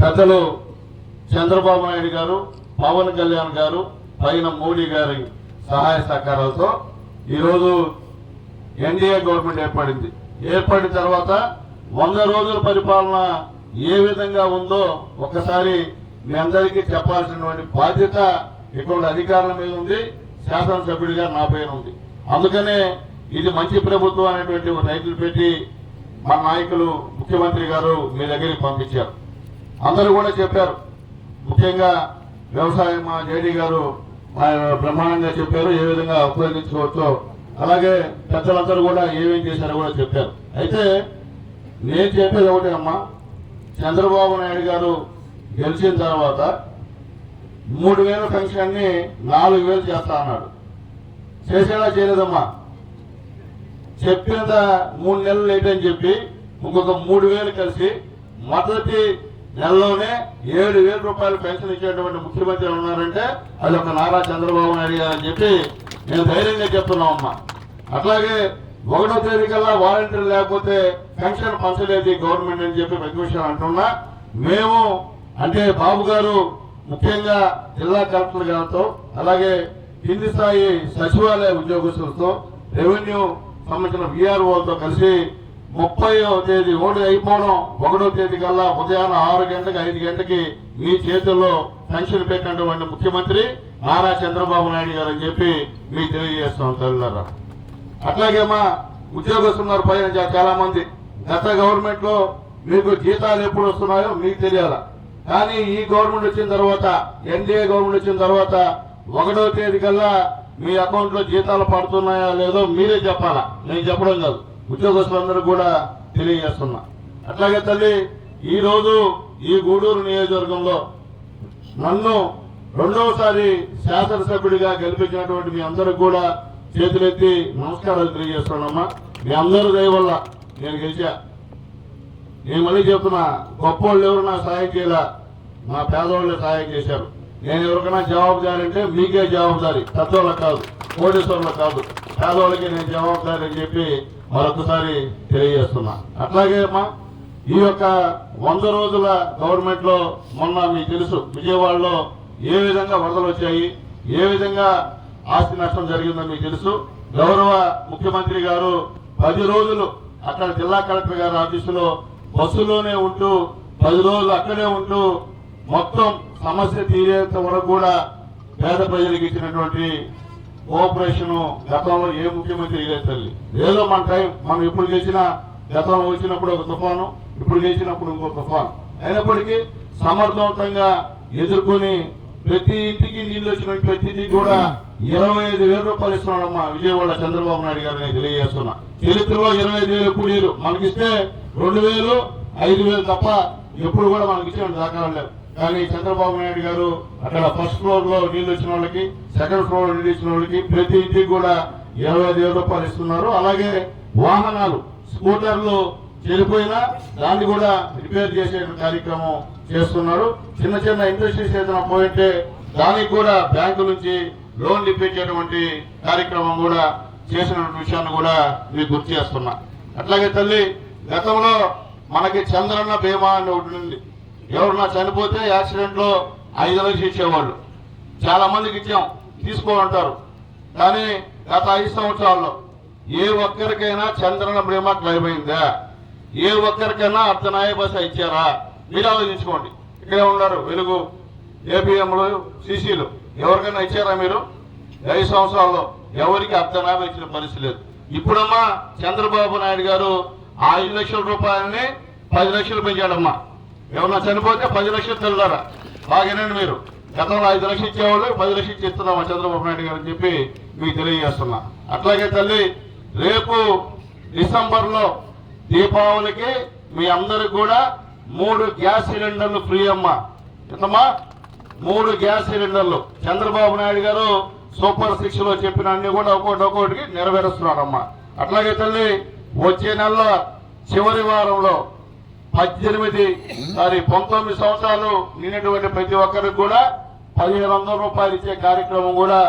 పెద్దలు చంద్రబాబు నాయుడు గారు పవన్ కళ్యాణ్ గారు పైన మోడీ గారి సహాయ సహకారాలతో ఈరోజు ఎన్డీఏ గవర్నమెంట్ ఏర్పడింది. ఏర్పడిన తర్వాత వంద రోజుల పరిపాలన ఏ విధంగా ఉందో ఒకసారి మీ అందరికీ చెప్పాల్సినటువంటి బాధ్యత ఇక్కడ అధికారుల మీద ఉంది శాసనసభ్యుడిగా నా పైన ఉంది. అందుకనే ఇది మంచి ప్రభుత్వం అనేటువంటి ఒక టైటిల్ పెట్టి మా నాయకులు ముఖ్యమంత్రి గారు మీ దగ్గరికి పంపించారు. అందరూ కూడా చెప్పారు. ముఖ్యంగా వ్యవసాయం మా జేడీ గారు ఆయన బ్రహ్మాండంగా చెప్పారు ఏ విధంగా ఉపయోగించుకోవచ్చో. అలాగే పెద్దలందరూ కూడా ఏమేం చేశారో కూడా చెప్పారు. అయితే నేను చెప్పేది ఒకటే అమ్మా చంద్రబాబు నాయుడు గారు గెలిచిన తర్వాత మూడు వేల పెన్షన్ని నాలుగు వేలు చేస్తా అన్నాడు. చేసేలా చేయలేదమ్మా. చెప్పినంత మూడు నెలలు లేట్ అని చెప్పి ఇంకొక మూడు వేలు కలిసి మొదటి నెలలోనే ఏడు వేల రూపాయలు పెన్షన్ ఇచ్చేటువంటి ముఖ్యమంత్రి ఉన్నారంటే అది ఒక నారా చంద్రబాబు నాయుడు గారు అని చెప్పి నేను ధైర్యంగా చెప్తున్నాం అమ్మా. అట్లాగే ఒకటో తేదీ కల్లా వాలంటీర్ లేకపోతే పెన్షన్ పంచలేదు గవర్నమెంట్ అని చెప్పి ప్రతిపక్షాలు అంటున్నా. మేము అంటే బాబు గారు ముఖ్యంగా జిల్లా కలెక్టర్ గారితో అలాగే కింది స్థాయి సచివాలయ ఉద్యోగస్తులతో రెవెన్యూ సంబంధించిన విఆర్ఓతో కలిసి ముప్పైవ తేదీ ఓటు అయిపోవడం ఒకటో తేదీ కల్లా ఉదయాన్నే ఆరు గంటలకు ఐదు గంటకి మీ చేతుల్లో పెన్షన్ పెట్టినటువంటి ముఖ్యమంత్రి నారా చంద్రబాబు నాయుడు గారు అని చెప్పి మీకు తెలియజేస్తాం తల్లిదారా అట్లాగే మా పైన చాలా మంది గత గవర్నమెంట్లో మీకు జీతాలు ఎప్పుడు వస్తున్నాయో మీకు తెలియాలా. కానీ ఈ గవర్నమెంట్ వచ్చిన తర్వాత ఎన్డీఏ గవర్నమెంట్ వచ్చిన తర్వాత ఒకటో తేదీ కల్లా మీ అకౌంట్లో జీతాలు పడుతున్నాయా లేదో మీరే చెప్పాలా? నేను చెప్పడం కాదు. ఉద్యోగస్తులందరూ కూడా తెలియజేస్తున్నా. అట్లాగే తల్లి ఈరోజు ఈ గూడూరు నియోజకవర్గంలో నన్ను రెండవసారి శాసనసభ్యుడిగా గెలిపించినటువంటి మీ అందరికి కూడా చేతులెత్తి నమస్కారాలు తెలియజేస్తున్నామ్మా మీ అందరి దయ వల్ల నేను గెలిచా. నేను మళ్ళీ చెప్తున్నా గొప్ప వాళ్ళు ఎవరు నాకు సహాయం చేయలే? మా పేదవాళ్ళే సహాయం చేశారు. నేను ఎవరికైనా జవాబుదారి అంటే మీకే జవాబుదారి. పెద్దవాళ్ళకి కాదు కోటేశ్వరులకు కాదు. పేదవాళ్ళకి నేను జవాబుదారి అని చెప్పి మరొకసారి తెలియజేస్తున్నా. అట్లాగే అమ్మా ఈ యొక్క వంద రోజుల గవర్నమెంట్లో మొన్న మీకు తెలుసు విజయవాడలో ఏ విధంగా వరదలు వచ్చాయి ఏ విధంగా ఆస్తి నష్టం జరిగిందో మీకు తెలుసు. గౌరవ ముఖ్యమంత్రి గారు పది రోజులు అక్కడ జిల్లా కలెక్టర్ గారి ఆఫీసులో బస్సులోనే ఉంటూ పది రోజులు అక్కడే ఉంటూ మొత్తం సమస్య తీరేంత వరకు కూడా పేద ప్రజలకు ఇచ్చినటువంటి కోఆపరేషన్ గతంలో ఏ ముఖ్యమంత్రి ఇదే తల్లి. ఏదో మన టైం మనం ఎప్పుడు చేసినా గతంలో వచ్చినప్పుడు ఒక తుఫాను ఇప్పుడు చేసినప్పుడు ఇంకో తుఫాను. అయినప్పటికీ సమర్థవంతంగా ఎదుర్కొని ప్రతి ఇంటికి నీళ్ళు వచ్చిన ప్రతి కూడా ఇరవై ఐదు వేల రూపాయలు ఇస్తున్నాడమ్మా విజయవాడ చంద్రబాబు నాయుడు గారు నేను తెలియజేస్తున్నా. చరిత్రలో ఇరవై ఐదు వేలు కూలీలు మనకిస్తే రెండు వేలు ఐదు వేలు తప్ప ఎప్పుడు కూడా మనకి ఇచ్చిన దాఖలు లేవు. కానీ చంద్రబాబు నాయుడు గారు అక్కడ ఫస్ట్ ఫ్లోర్లో నీళ్ళు వచ్చిన వాళ్ళకి సెకండ్ ఫ్లోర్ నీళ్ళు ఇచ్చిన వాళ్ళకి ప్రతి ఇంటికి కూడా ఇరవై ఐదు వేల రూపాయలు ఇస్తున్నారు. అలాగే వాహనాలు స్కూటర్లు చెడిపోయినా దాన్ని కూడా రిపేర్ చేసే కార్యక్రమం చేస్తున్నారు. చిన్న చిన్న ఇండస్ట్రీస్ ఏదైనా పోయింటే దానికి కూడా బ్యాంకు నుంచి లోన్లు ఇప్పించేటువంటి కార్యక్రమం కూడా చేసిన విషయాన్ని కూడా మీకు గుర్తు చేస్తున్నా. అట్లాగే తల్లి గతంలో మనకి చంద్రన్న బీమా అని ఒకటి ఉంది ఎవరన్నా చనిపోతే యాక్సిడెంట్లో ఐదు లక్షలు ఇచ్చేవాళ్ళు చాలా మందికి ఇచ్చాం. తీసుకోమంటారు. కానీ గత ఐదు సంవత్సరాల్లో ఏ ఒక్కరికైనా చంద్రన బీమా క్లైమ్ అయిందా? ఏ ఒక్కరికైనా అర్ధనాయ బస ఇచ్చారా? మీరు ఆలోచించుకోండి. ఇక్కడే ఉన్నారు వెలుగు ఏపీఎంలు సిసిలు. ఎవరికైనా ఇచ్చారా మీరు? ఐదు సంవత్సరాల్లో ఎవరికి అర్ధనాభ ఇచ్చిన పరిస్థితి లేదు. ఇప్పుడమ్మా చంద్రబాబు నాయుడు గారు ఐదు లక్షల రూపాయలని పది లక్షలు పెంచాడమ్మా. ఏమన్నా చనిపోతే పది లక్షలు తెల్లారా బాగానండి మీరు. గతంలో ఐదు లక్షలు ఇచ్చేవాళ్ళు పది లక్షలు ఇచ్చి ఇస్తున్నామా చంద్రబాబు నాయుడు గారు అని చెప్పి మీకు తెలియజేస్తున్నా. అట్లాగే తల్లి రేపు డిసెంబర్లో దీపావళికి మీ అందరికి కూడా మూడు గ్యాస్ సిలిండర్లు ఫ్రీ అమ్మా. ఎంతమ్మా? మూడు గ్యాస్ సిలిండర్లు. చంద్రబాబు నాయుడు గారు సూపర్ సిక్స్లో చెప్పిన అన్ని కూడా ఒక్కొక్కటి ఒక్కొక్కటికి నెరవేరుస్తున్నాడమ్మా అట్లాగే తల్లి వచ్చే నెల చివరి వారంలో పద్దెనిమిది. మరి పంతొమ్మిది సంవత్సరాలు నిన్నటువంటి ప్రతి ఒక్కరికి కూడా పదిహేను వందల రూపాయలు ఇచ్చే కార్యక్రమం కూడా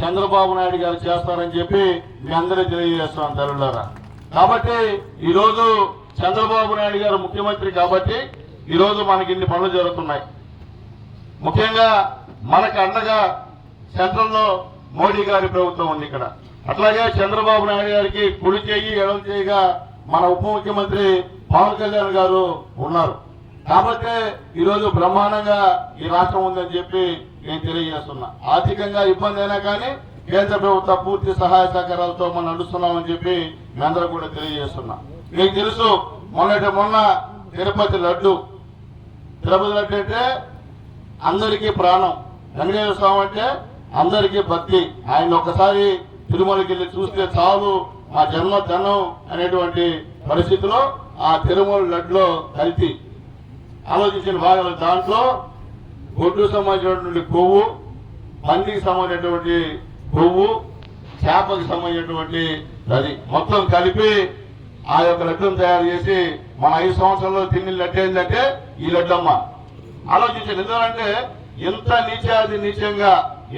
చంద్రబాబు నాయుడు గారు చేస్తారని చెప్పి మీ అందరూ తెలియజేస్తున్నాం తల్లులారా కాబట్టి ఈరోజు చంద్రబాబు నాయుడు గారు ముఖ్యమంత్రి కాబట్టి ఈరోజు మనకి ఇన్ని పనులు జరుగుతున్నాయి. ముఖ్యంగా మనకు అండగా సెంట్రల్లో మోడీ గారి ప్రభుత్వం ఉంది ఇక్కడ. అట్లాగే చంద్రబాబు నాయుడు గారికి కుడి చేయి ఎడమ చేయిగా మన ఉప ముఖ్యమంత్రి పవన్ కళ్యాణ్ గారు ఉన్నారు. కాబట్టి ఈరోజు బ్రహ్మాండంగా ఈ రాష్ట్రం ఉందని చెప్పి నేను తెలియజేస్తున్నా. ఆర్థికంగా ఇబ్బంది అయినా కానీ కేంద్ర ప్రభుత్వ పూర్తి సహాయ సహకారాలతో మనం నడుస్తున్నామని చెప్పి మీ అందరూ కూడా తెలియజేస్తున్నా. మీకు తెలుసు మొన్నటి మొన్న తిరుపతి లడ్డు. తిరుపతి లడ్డు అంటే అందరికీ ప్రాణం. వెంకటేశ్వర స్వామి అంటే అందరికీ భక్తి. ఆయన ఒక్కసారి తిరుమలకి వెళ్ళి చూస్తే చాలు మా జన్మ ధనం అనేటువంటి పరిస్థితిలో ఆ తిరుమల లడ్డులో కలిపి ఆలోచించిన భాగాలు దాంట్లో గొడ్డు సంబంధించినటువంటి కొవ్వు పందికి సంబంధించినటువంటి కొవ్వు చేపకి సంబంధించినటువంటి అది మొత్తం కలిపి ఆ యొక్క లడ్డును తయారు చేసి మన ఐదు సంవత్సరాల్లో తిని లడ్డు ఏంటంటే ఈ లడ్డమ్మ. ఆలోచించండి ఎందుకంటే ఇంత నీచాది నీచంగా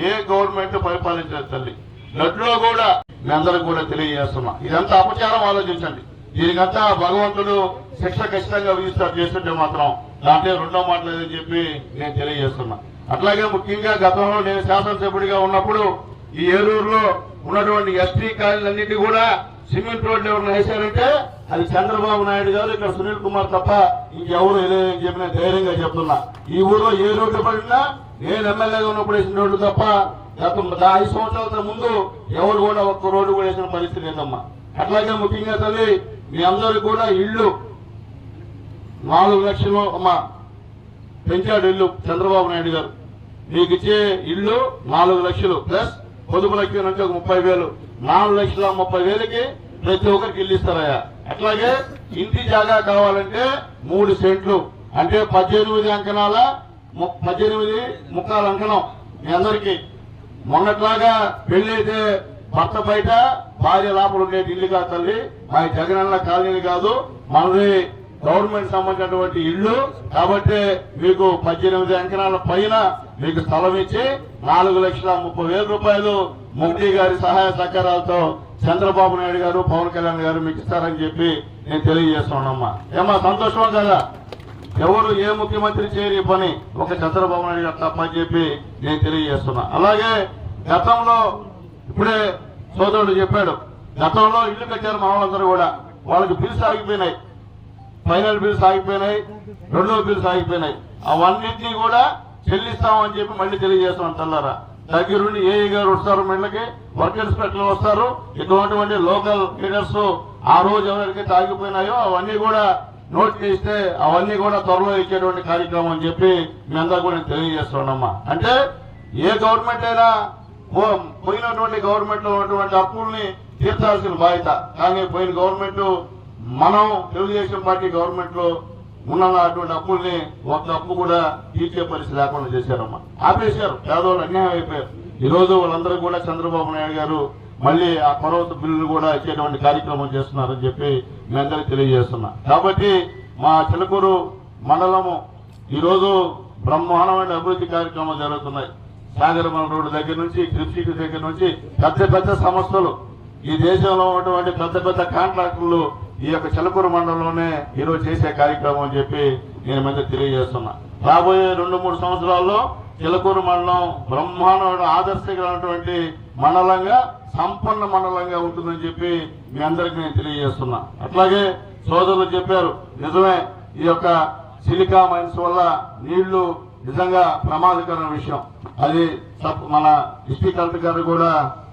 ఏ గవర్నమెంట్ పరిపాలించలేదు తల్లి. లడ్డులో కూడా మీ అందరికి కూడా తెలియజేస్తున్నా. ఇదంతా అపచారం ఆలోచించండి. దీనికంతా భగవంతుడు శిక్ష ఖచ్చితంగా విధిస్తారు చేస్తుంటే మాత్రం. దాంట్లో రెండో మాటలేదని చెప్పి నేను తెలియజేస్తున్నా. అట్లాగే ముఖ్యంగా గతంలో నేను శాసనసభ్యుడిగా ఉన్నప్పుడు ఈ ఏలూరులో ఉన్నటువంటి ఎస్టీ కాలనీలన్నింటి కూడా సిమెంట్ రోడ్లు ఎవరు వేశారంటే అది చంద్రబాబు నాయుడు గారు ఇక్కడ సునీల్ కుమార్ తప్ప ఇంకెవరు వేయలేదని చెప్పి నేను ధైర్యంగా చెప్తున్నా. ఈ ఊర్లో ఏ రోడ్డు పడినా నేను ఎమ్మెల్యేగా ఉన్నప్పుడు వేసిన రోడ్డు తప్ప గత ఐదు సంవత్సరాల ముందు ఎవరు కూడా ఒక్క రోడ్డు కూడా వేసిన పరిస్థితి లేదమ్మా. అట్లాగే ముఖ్యంగా తల్లి మీ అందరు కూడా ఇళ్ళు నాలుగు లక్షలు అమ్మా పెంచాడు ఇల్లు చంద్రబాబు నాయుడు గారు. మీకు ఇచ్చే ఇల్లు నాలుగు లక్షలు ప్లస్ పొదుపు లక్షల నుంచి ఒక ముప్పై వేలు. నాలుగు లక్షల ముప్పై వేలకి ప్రతి ఒక్కరికి ఇల్లు ఇస్తారయ్యా. అట్లాగే ఇంటి జాగా కావాలంటే మూడు సెంట్లు. అంటే పద్దెనిమిది అంకణాల ము- పద్దెనిమిది ముక్కాలు అంకణం మీ అందరికీ. మొన్నట్లాగా పెళ్ళి అయితే భర్త బయట భార్య లోపల ఉండేది ఇల్లు కాదు తల్లి మా జగనన్న కాలనీ కాదు మనది గవర్నమెంట్ సంబంధించినటువంటి ఇల్లు. కాబట్టి మీకు పద్దెనిమిది అంకణాల పైన మీకు స్థలం ఇచ్చి నాలుగు లక్షల ముప్పై వేల రూపాయలు మోదీ గారి సహాయ సహకారాలతో చంద్రబాబు నాయుడు గారు పవన్ కళ్యాణ్ గారు మీకు ఇస్తారని చెప్పి నేను తెలియజేస్తున్నానమ్మా. ఏమా సంతోషం కదా? ఎవరు ఏ ముఖ్యమంత్రి చేయని పని ఒక చంద్రబాబు నాయుడు గారు తప్పని చెప్పి నేను తెలియజేస్తున్నా. అలాగే గతంలో ఇప్పుడే సోదరుడు చెప్పాడు గతంలో ఇల్లు కట్టారు మా వాళ్ళందరూ కూడా. వాళ్ళకి బిల్స్ ఆగిపోయినాయి. ఫైనల్ బిల్స్ ఆగిపోయినాయి రెండో బిల్స్ ఆగిపోయినాయి. అవన్నింటినీ కూడా చెల్లిస్తామని చెప్పి మళ్ళీ తెలియజేస్తాం తెల్లారా. దగ్గరుండి ఏ గారు వస్తారు మిళ్ళకి వర్క్ ఇన్స్పెక్టర్లు వస్తారు. ఇటువంటి లోకల్ లీడర్స్ ఆ రోజు ఎవరికైతే ఆగిపోయినాయో అవన్నీ కూడా నోట్ చేస్తే అవన్నీ కూడా త్వరలో ఇచ్చేటువంటి కార్యక్రమం అని చెప్పి మీ అందరూ కూడా నేను తెలియజేస్తున్నామ్మా అంటే ఏ గవర్నమెంట్ అయినా పోయినటువంటి గవర్నమెంట్లో ఉన్నటువంటి అప్పుల్ని తీర్చాల్సిన బాధ్యత. కానీ పోయిన గవర్నమెంట్ మనం తెలుగుదేశం పార్టీ గవర్నమెంట్లో ఉన్న అటువంటి అప్పుల్ని ఒక అప్పు కూడా తీర్చే పరిస్థితి లేకుండా చేశారమ్మా. ఆపేశారు. పేదవాళ్ళు అన్యాయం అయిపోయారు. ఈ రోజు వాళ్ళందరూ కూడా చంద్రబాబు నాయుడు గారు మళ్ళీ ఆ పర్వత బిల్లును కూడా ఇచ్చేటువంటి కార్యక్రమం చేస్తున్నారని చెప్పి మీ అందరికీ తెలియజేస్తున్నా. కాబట్టి మా చిలకూరు మండలము ఈరోజు బ్రహ్మాండమైన అభివృద్ధి కార్యక్రమాలు జరుగుతున్నాయి. సాగరమల రోడ్డు దగ్గర నుంచి క్రిప్సిటీ దగ్గర నుంచి పెద్ద పెద్ద సంస్థలు. ఈ దేశంలో ఉన్నటువంటి పెద్ద పెద్ద కాంట్రాక్టులు ఈ యొక్క చిలకూరు మండలంలోనే ఈరోజు చేసే కార్యక్రమం అని చెప్పి నేను మీద తెలియజేస్తున్నా. రాబోయే రెండు మూడు సంవత్సరాల్లో చిలకూరు మండలం బ్రహ్మాండ ఆదర్శకరమైనటువంటి మండలంగా సంపన్న మండలంగా ఉంటుందని చెప్పి మీ అందరికీ నేను తెలియజేస్తున్నా. అట్లాగే సోదరులు చెప్పారు నిజమే ఈ యొక్క సిలికా మైన్స్ వల్ల నీళ్ళు నిజంగా ప్రమాదకరమైన విషయం. అది మన డిస్టిక్ కలెక్టర్ గారు కూడా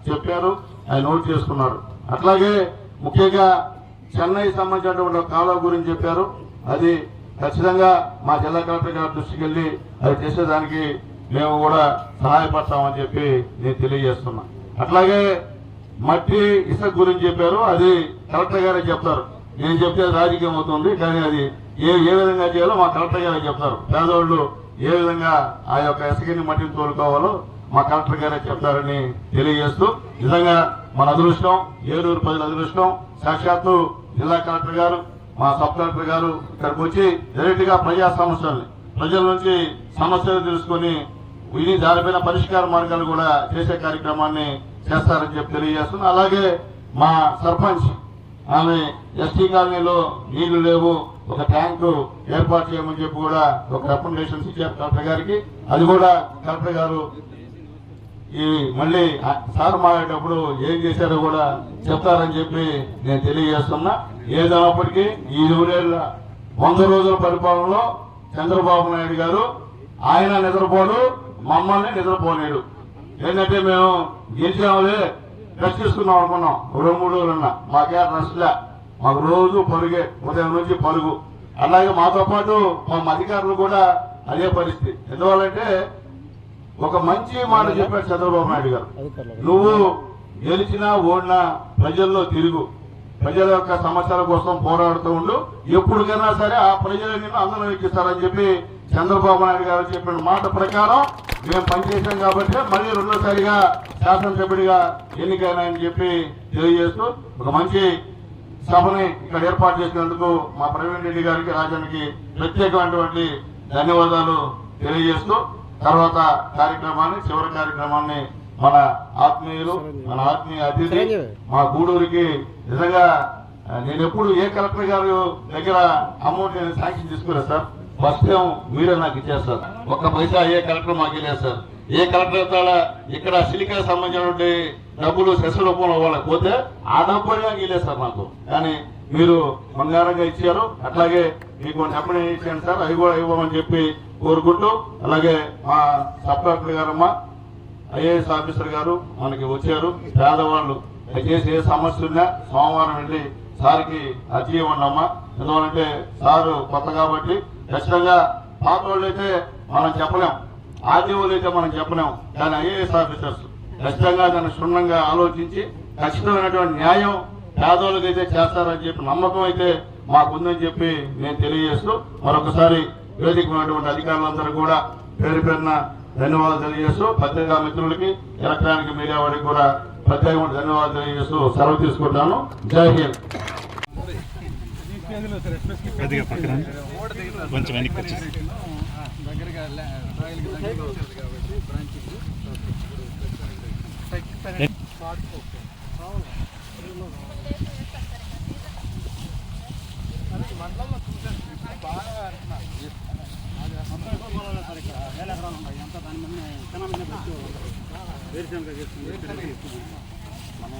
చెప్పారు. ఆయన నోట్ చేసుకున్నారు. అట్లాగే ముఖ్యంగా చెన్నై సంబంధించినటువంటి కాలువ గురించి చెప్పారు. అది ఖచ్చితంగా మా జిల్లా కలెక్టర్ గారి దృష్టికి వెళ్ళి అది చేసేదానికి మేము కూడా సహాయపడతామని చెప్పి నేను తెలియజేస్తున్నా. అట్లాగే మట్టి ఇసుక గురించి చెప్పారు. అది కలెక్టర్ గారే చెప్తారు. నేను చెప్తే అది రాజకీయం అవుతుంది కానీ అది ఏ ఏ విధంగా చేయాలో మా కలెక్టర్ గారే చెప్తారు. పేదవాళ్ళు ఏ విధంగా ఆ యొక్క ఇసుకని మట్టిని తోలుకోవాలో మా కలెక్టర్ గారే చెప్తారని తెలియజేస్తూ నిజంగా మన అదృష్టం ఏలూరు ప్రజల అదృష్టం సాక్షాత్తు జిల్లా కలెక్టర్ గారు మా సబ్ కలెక్టర్ గారు ఇక్కడికి వచ్చి డైరెక్ట్గా ప్రజా సమస్యల్ని ప్రజల నుంచి సమస్యలు తెలుసుకొని విని దానిపైన పరిష్కార మార్గాలు కూడా చేసే కార్యక్రమాన్ని చేస్తారని చెప్పి తెలియజేస్తున్నాను. అలాగే మా సర్పంచ్ ఆమె ఎస్టీ కాలనీలో నీళ్ళు లేవు ఒక ట్యాంకు ఏర్పాటు చేయమని చెప్పి కూడా ఒక రికమెండేషన్స్ ఇచ్చారు కలెక్టర్ గారికి. అది కూడా కలెక్టర్ గారు ఈ మళ్ళీ సార్ మారేటప్పుడు ఏం చేశారో కూడా చెప్తారని చెప్పి నేను తెలియజేస్తున్నా. ఏదైనప్పటికీ ఈ నూరేళ్ళ వంద రోజుల పరిపాలనలో చంద్రబాబు నాయుడు గారు ఆయన నిద్రపోడు మమ్మల్ని నిద్రపోలేడు ఏంటంటే మేము గెలిచాములే రక్షిస్తున్నాం అనుకున్నాం. రెండు మూడు రోజులున్నా మాకే రెస్ట్లే మాకు రోజు పరుగే. ఉదయం నుంచి పరుగు. అలాగే మాతో పాటు మా అధికారులు కూడా అదే పరిస్థితి. ఎందువల్లంటే ఒక మంచి మాట చెప్పాడు చంద్రబాబు నాయుడు గారు. నువ్వు గెలిచినా ఓడినా ప్రజల్లో తిరుగు. ప్రజల యొక్క సమస్యల కోసం పోరాడుతూ ఉండు. ఎప్పటికైనా సరే ఆ ప్రజలు నిన్ను అందరం ఎక్కిస్తారని చెప్పి చంద్రబాబు నాయుడు గారు చెప్పిన మాట ప్రకారం మేము పనిచేసాం కాబట్టి మళ్ళీ రెండోసారిగా శాసనసభ్యుడిగా ఎన్నికైనాయని చెప్పి తెలియజేస్తూ ఒక మంచి సభని ఇక్కడ ఏర్పాటు చేసినందుకు మా ప్రవీణ్ రెడ్డి గారికి రాజానికి ప్రత్యేకమైనటువంటి ధన్యవాదాలు తెలియజేస్తూ తర్వాత కార్యక్రమాన్ని చివరి కార్యక్రమాన్ని మన ఆత్మీయులు మన ఆత్మీయ అతిథి మా గూడూరికి నిజంగా నేను ఎప్పుడు ఏ కలెక్టర్ గారు దగ్గర అమౌంట్ శాంక్షన్ తీసుకోలేదు సార్? ఫస్ట్ టైం మీరే నాకు ఇచ్చేస్తారు ఒక్క పైసా ఏ కలెక్టర్ మాకు ఇవ్వలేదు సార్. ఏ కలెక్టర్ తాళ ఇక్కడ సిలికా సంబంధించినటువంటి డబ్బులు సెస్ రూపంలో పోతే ఆ డబ్బులు నాకు ఇలేదు సార్ నాకు కానీ మీరు బంగారంగా ఇచ్చారు. అట్లాగే మీకు చెప్పని ఇచ్చాను సార్. అవి కూడా ఇవ్వమని చెప్పి కోరుకుంటూ అలాగే మా సబ్ కలెక్టర్ గారమ్మా ఐఏఎస్ ఆఫీసర్ గారు మనకి వచ్చారు. పేదవాళ్ళు దయచేసి ఏ సమస్య ఉన్నా సోమవారం వెళ్ళి సార్కి అర్జీ ఇవ్వండి అమ్మా ఎందుకంటే సారు కొత్త కాబట్టి ఖచ్చితంగా పాత వాళ్ళు అయితే మనం చెప్పలేం. ఆర్డీఓలు అయితే మనం చెప్పలేం. దాని ఐఏఎస్ ఆఫీసర్స్ ఖచ్చితంగా దాన్ని క్షుణ్ణంగా ఆలోచించి ఖచ్చితమైనటువంటి న్యాయం పేదోళ్ళకి అయితే చేస్తారని చెప్పి నమ్మకం అయితే మాకుందని చెప్పి నేను తెలియజేస్తూ మరొకసారి వేదిక ఉన్నటువంటి అధికారులందరూ కూడా పేరు పేరున ధన్యవాదాలు తెలియజేస్తూ పత్రికా మిత్రులకి ఎలక్ట్రానిక్ మీడియా వారికి కూడా ప్రత్యేకమైన ధన్యవాదాలు తెలియజేస్తూ సెలవు తీసుకుంటాను. జై హింద్. కొద్దిగా పక్కన. కొంచెం వెనక్కి వచ్చేసి. దగ్గరగా ట్రయల్కి కాబట్టి మండలంలో చూసాను బాగా వేల ఎకరాలు ఉన్నాయి అంతా దాని మీద జనం వేరుశనగ చేస్తుంది మనం